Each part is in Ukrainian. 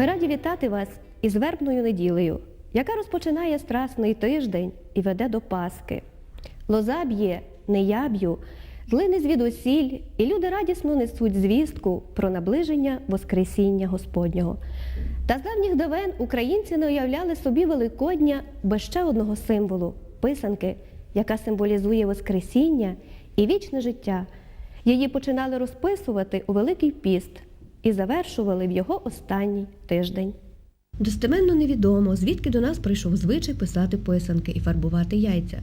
Ми раді вітати вас із вербною неділею, яка розпочинає страсний тиждень і веде до Пасхи. Лоза б'є, не я б'ю, злини звідусіль, і люди радісно несуть звістку про наближення Воскресіння Господнього. Та з давніх давен українці не уявляли собі Великодня без ще одного символу писанки, яка символізує Воскресіння і вічне життя. Її починали розписувати у Великий піст і завершували в його останній тиждень. Достеменно невідомо, звідки до нас прийшов звичай писати писанки і фарбувати яйця.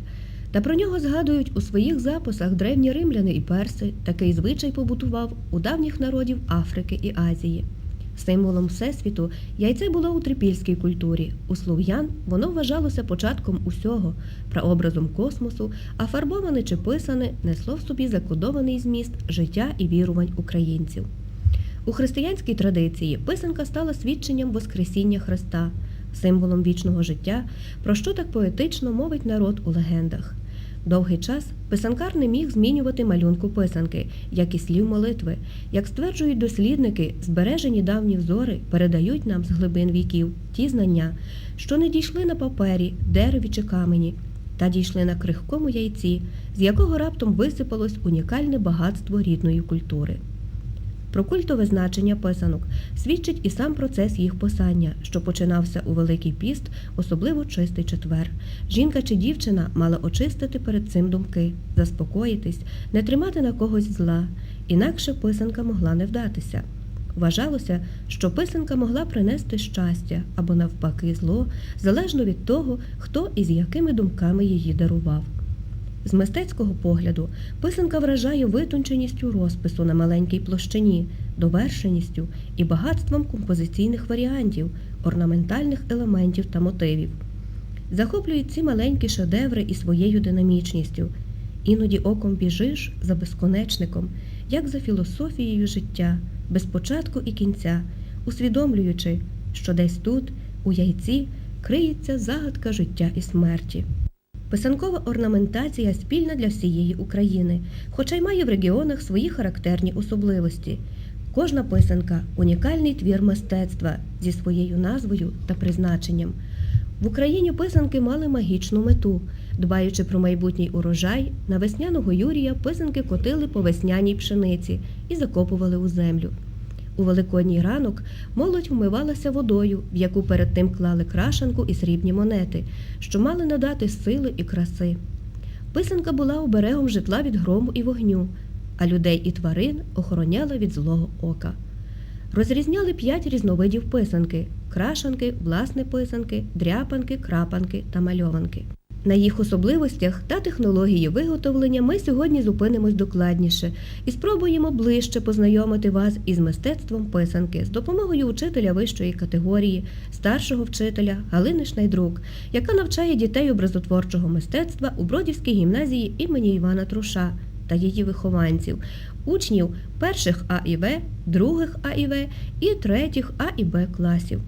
Та про нього згадують у своїх записах древні римляни і перси. Такий звичай побутував у давніх народів Африки і Азії. Символом Всесвіту яйце було у трипільській культурі. У слов'ян воно вважалося початком усього, прообразом космосу, а фарбоване чи писане несло в собі закодований зміст життя і вірувань українців. У християнській традиції писанка стала свідченням Воскресіння Христа, символом вічного життя, про що так поетично мовить народ у легендах. Довгий час писанкар не міг змінювати малюнку писанки, як і слів молитви. Як стверджують дослідники, збережені давні взори передають нам з глибин віків ті знання, що не дійшли на папері, дереві чи камені, та дійшли на крихкому яйці, з якого раптом висипалось унікальне багатство рідної культури. Про культове значення писанок свідчить і сам процес їх писання, що починався у Великий піст, особливо чистий четвер. Жінка чи дівчина мала очистити перед цим думки, заспокоїтись, не тримати на когось зла, інакше писанка могла не вдатися. Вважалося, що писанка могла принести щастя або навпаки зло, залежно від того, хто і з якими думками її дарував. З мистецького погляду писанка вражає витонченістю розпису на маленькій площині, довершеністю і багатством композиційних варіантів, орнаментальних елементів та мотивів. Захоплюють ці маленькі шедеври і своєю динамічністю. Іноді оком біжиш за безконечником, як за філософією життя, без початку і кінця, усвідомлюючи, що десь тут, у яйці, криється загадка життя і смерті. Писанкова орнаментація спільна для всієї України, хоча й має в регіонах свої характерні особливості. Кожна писанка унікальний твір мистецтва зі своєю назвою та призначенням. В Україні писанки мали магічну мету. Дбаючи про майбутній урожай, на весняного Юрія писанки котили по весняній пшениці і закопували у землю. У великодній ранок молодь вмивалася водою, в яку перед тим клали крашанку і срібні монети, що мали надати сили і краси. Писанка була оберегом житла від грому і вогню, а людей і тварин охороняла від злого ока. Розрізняли п'ять різновидів писанки крашанки, власне писанки, дряпанки, крапанки та мальованки. На їх особливостях та технології виготовлення ми сьогодні зупинимось докладніше і спробуємо ближче познайомити вас із мистецтвом писанки з допомогою учителя вищої категорії, старшого вчителя Галини Шнайдрук, яка навчає дітей образотворчого мистецтва у Бродівській гімназії імені Івана Труша та її вихованців, учнів перших А і В, других А і В і третіх А і Б класів.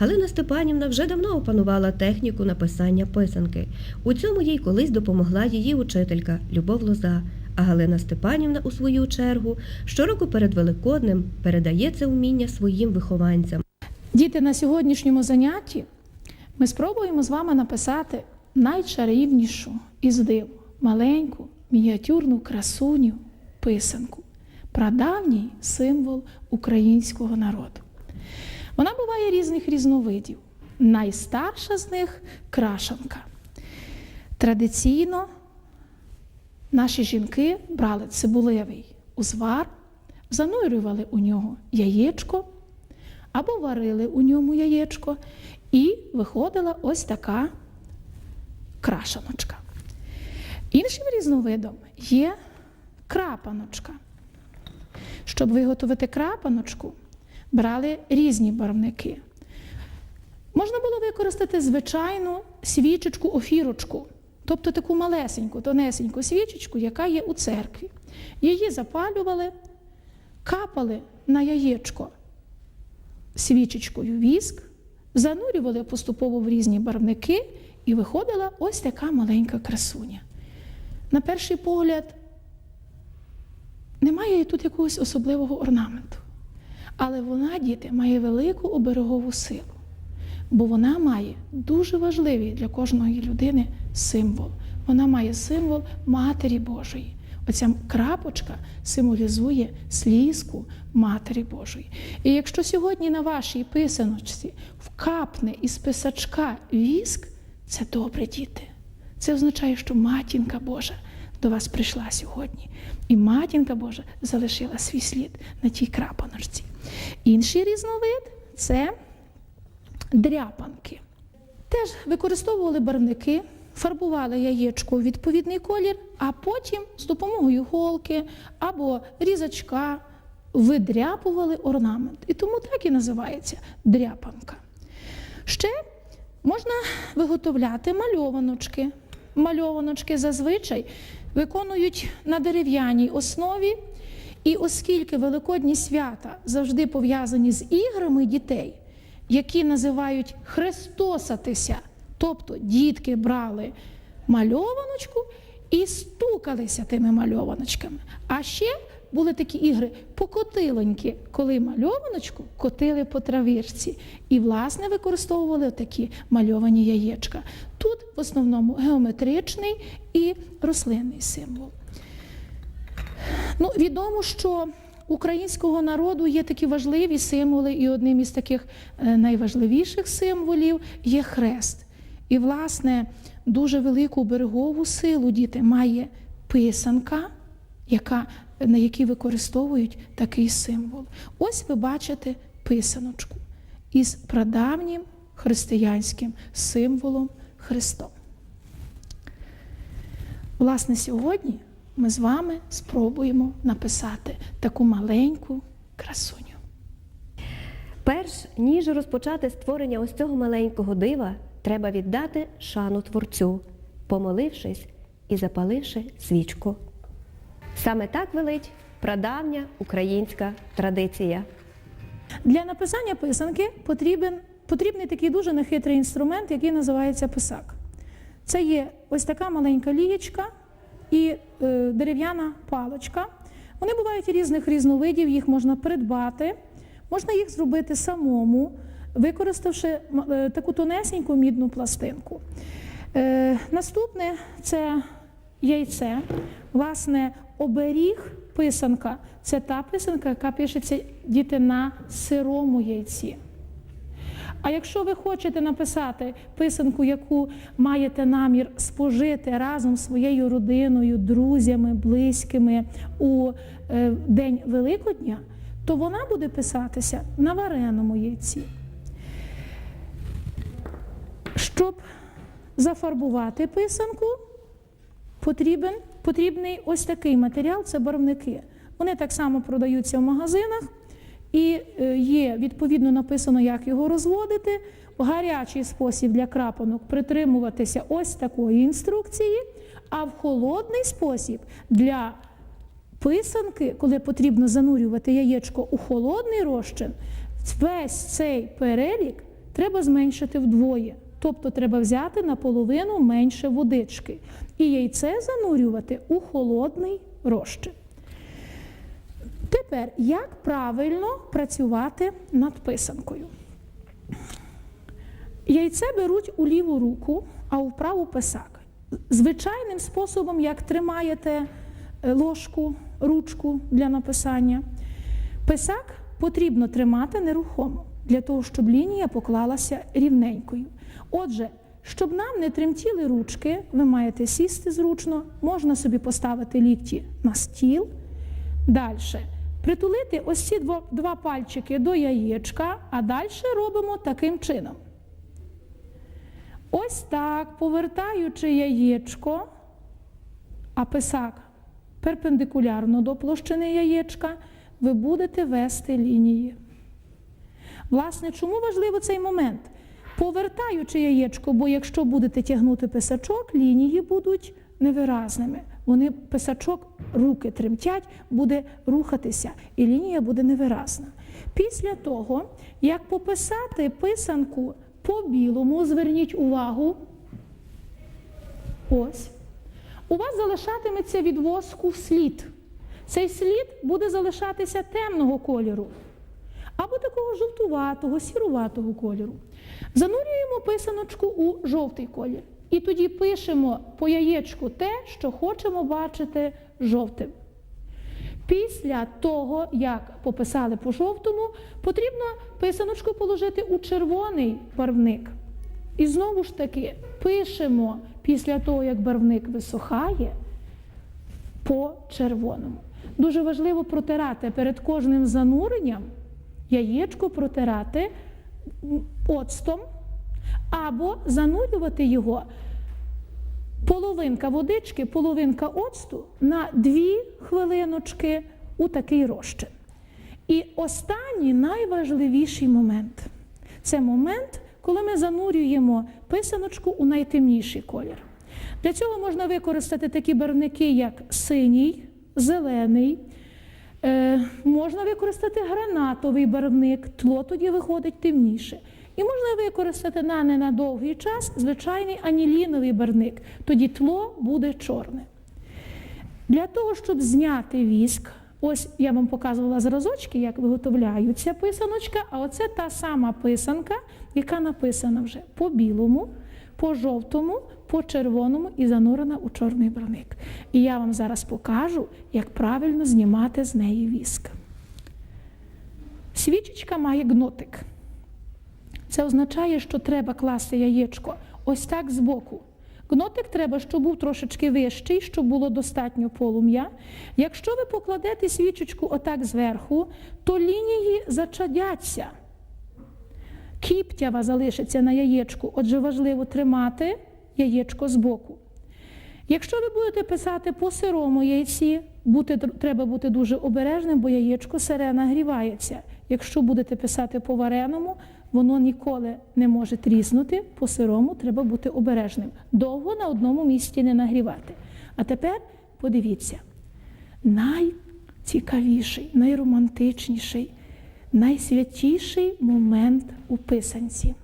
Галина Степанівна вже давно опанувала техніку написання писанки. У цьому їй колись допомогла її учителька Любов Лоза. А Галина Степанівна, у свою чергу, щороку перед Великоднем передає це вміння своїм вихованцям. Діти, на сьогоднішньому занятті ми спробуємо з вами написати найчарівнішу із див маленьку мініатюрну красуню писанку, прадавній символ українського народу. Вона буває різних різновидів. Найстарша з них крашанка. Традиційно наші жінки брали цибулевий узвар, занурювали у нього яєчко або варили у ньому яєчко, і виходила ось така крашаночка. Іншим різновидом є крапаночка. Щоб виготовити крапаночку, брали різні барвники. Можна було використати звичайну свічечку офірочку, тобто таку малесеньку, тонесеньку свічечку, яка є у церкві. Її запалювали, капали на яєчко свічечкою віск, занурювали поступово в різні барвники, і виходила ось така маленька красуня. На перший погляд, немає тут якогось особливого орнаменту. Але вона, діти, має велику оберегову силу, бо вона має дуже важливий для кожної людини символ. Вона має символ Матері Божої. Оця крапочка символізує слізку Матері Божої. І якщо сьогодні на вашій писаночці вкапне із писачка віск, це добре, діти. Це означає, що матінка Божа до вас прийшла сьогодні. І матінка Божа залишила свій слід на тій крапаночці. Інший різновид це дряпанки. Теж використовували барвники, фарбували яєчко у відповідний колір, а потім з допомогою голки або різачка видряпували орнамент. І тому так і називається дряпанка. Ще можна виготовляти мальованочки. Мальованочки зазвичай виконують на дерев'яній основі. І оскільки великодні свята завжди пов'язані з іграми дітей, які називають хрестосатися, тобто дітки брали мальованочку і стукалися тими мальованочками. А ще були такі ігри покотилоньки, коли мальованочку котили по травичці. І, власне, використовували такі мальовані яєчка. В основному геометричний і рослинний символ. Ну, відомо, що українського народу є такі важливі символи, і одним із таких е, найважливіших символів є хрест. І, власне, дуже велику берегову силу діти має писанка, яка, на якій використовують такий символ. Ось ви бачите писаночку із прадавнім християнським символом Христом. Власне, сьогодні ми з вами спробуємо написати таку маленьку красуню. Перш ніж розпочати створення ось цього маленького дива, треба віддати шану творцю, помолившись і запаливши свічку. Саме так велить прадавня українська традиція. Для написання писанки потрібен, потрібний такий дуже нехитрий інструмент, який називається писак. Це є ось така маленька лієчка і е, дерев'яна паличка. Вони бувають різних різновидів, їх можна придбати, можна їх зробити самому, використавши е, таку тонесеньку мідну пластинку. Е, наступне це яйце. Власне, оберіг писанка це та писанка, яка пишеться діти на сирому яйці. А якщо ви хочете написати писанку, яку маєте намір спожити разом з своєю родиною, друзями, близькими у е, день Великодня, то вона буде писатися на вареному яйці. Щоб зафарбувати писанку, потрібен, потрібний ось такий матеріал це барвники. Вони так само продаються в магазинах і е, є відповідно написано, як його розводити. Гарячий спосіб для крапанок притримуватися ось такої інструкції, а в холодний спосіб для писанки, коли потрібно занурювати яєчко у холодний розчин, весь цей перелік треба зменшити вдвоє. Тобто треба взяти наполовину менше водички і яйце занурювати у холодний розчин. Тепер, як правильно працювати над писанкою? Яйце беруть у ліву руку, а у праву писак. Звичайним способом, як тримаєте е, ложку, ручку для написання, писак потрібно тримати нерухомо для того, щоб лінія поклалася рівненькою. Отже, щоб нам не тремтіли ручки, ви маєте сісти зручно, можна собі поставити лікті на стіл. Далі. Притулити ось ці два пальчики до яєчка, а далі робимо таким чином. Ось так, повертаючи яєчко, а писак перпендикулярно до площини яєчка, ви будете вести лінії. Власне, чому важливо цей момент? Повертаючи яєчко, бо якщо будете тягнути писачок, лінії будуть невиразними. Вони писачок, руки тремтять, буде рухатися, і лінія буде невиразна. Після того, як пописати писанку по білому, зверніть увагу, ось, у вас залишатиметься від воску слід. Цей слід буде залишатися темного кольору. або такого жовтуватого, сіруватого кольору. Занурюємо писаночку у жовтий колір. І тоді пишемо по яєчку те, що хочемо бачити жовтим. Після того, як пописали по жовтому, потрібно писаночку положити у червоний барвник. І знову ж таки пишемо після того, як барвник висохає, по червоному. Дуже важливо протирати перед кожним зануренням яєчко протирати оцтом або занурювати його половинка водички, половинка оцту на дві хвилиночки у такий розчин. І останній найважливіший момент це момент, коли ми занурюємо писаночку у найтемніший колір. Для цього можна використати такі барвники, як синій, зелений. Е, можна використати гранатовий барвник, тло тоді виходить темніше. І можна використати на ненадовгий час звичайний аніліновий барвник, тоді тло буде чорне. Для того, щоб зняти віск, ось я вам показувала зразочки, як виготовляються писаночка, а оце та сама писанка, яка написана вже по білому, по жовтому, по червоному і занурена у чорний барвник. І я вам зараз покажу, як правильно знімати з неї віск. Свічечка має гнотик. Це означає, що треба класти яєчко ось так збоку. Гнотик треба, щоб був трошечки вищий, щоб було достатньо полум'я. Якщо ви покладете свічечку отак зверху, то лінії зачадяться. Кіптява залишиться на яєчку, отже, важливо тримати яєчко збоку. Якщо ви будете писати по сирому яйці, бути, треба бути дуже обережним, бо яєчко сире нагрівається. Якщо будете писати по вареному, воно ніколи не може тріснути. По сирому треба бути обережним. Довго на одному місці не нагрівати. А тепер подивіться, найцікавіший, найромантичніший, найсвятіший момент у писанці.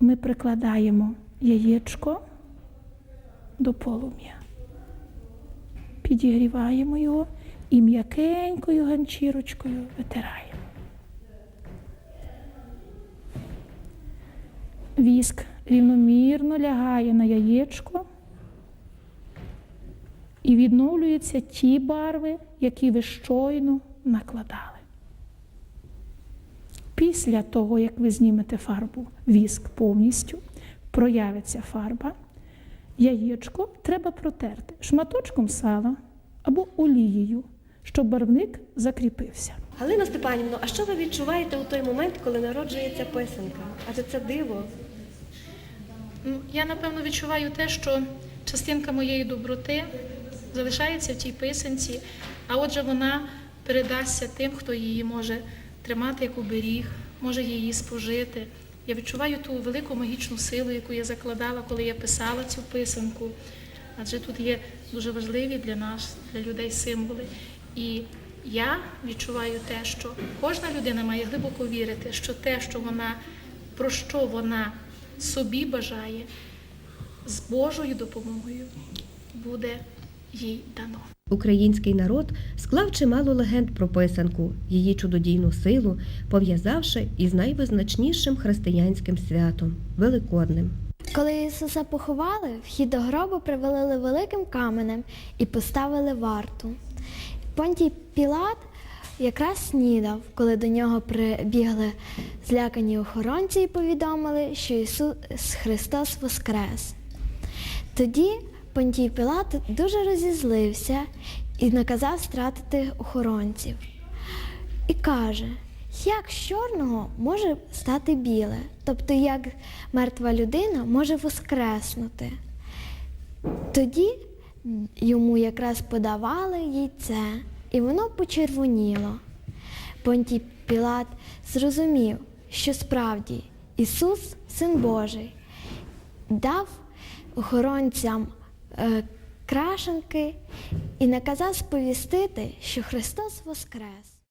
Ми прикладаємо яєчко до полум'я. Підігріваємо його і м'якенькою ганчірочкою витираємо. Віск рівномірно лягає на яєчко і відновлюються ті барви, які ви щойно накладали. Після того, як ви знімете фарбу, віск повністю, проявиться фарба, яєчко треба протерти шматочком сала або олією, щоб барвник закріпився. Галина Степанівно, а що ви відчуваєте у той момент, коли народжується писанка? Адже це диво. Ну, Я напевно відчуваю те, що частинка моєї доброти залишається в тій писанці, а отже, вона передасться тим, хто її може тримати як оберіг, може її спожити. Я відчуваю ту велику магічну силу, яку я закладала, коли я писала цю писанку. Адже тут є дуже важливі для нас, для людей символи. І я відчуваю те, що кожна людина має глибоко вірити, що те, що вона, про що вона собі бажає, з Божою допомогою буде їй дано. Український народ склав чимало легенд про писанку, її чудодійну силу, пов'язавши із найвизначнішим християнським святом Великодним. Коли Ісуса поховали, вхід до гробу привалили великим каменем і поставили варту. Понтій Пілат якраз снідав, коли до нього прибігли злякані охоронці і повідомили, що Ісус Христос воскрес. Тоді Понтій Пілат дуже розізлився і наказав стратити охоронців. І каже, як з чорного може стати біле, тобто як мертва людина може воскреснути. Тоді йому якраз подавали яйце, і воно почервоніло. Понтій Пілат зрозумів, що справді Ісус, Син Божий, дав охоронцям е, крашенки і наказав сповістити, що Христос воскрес.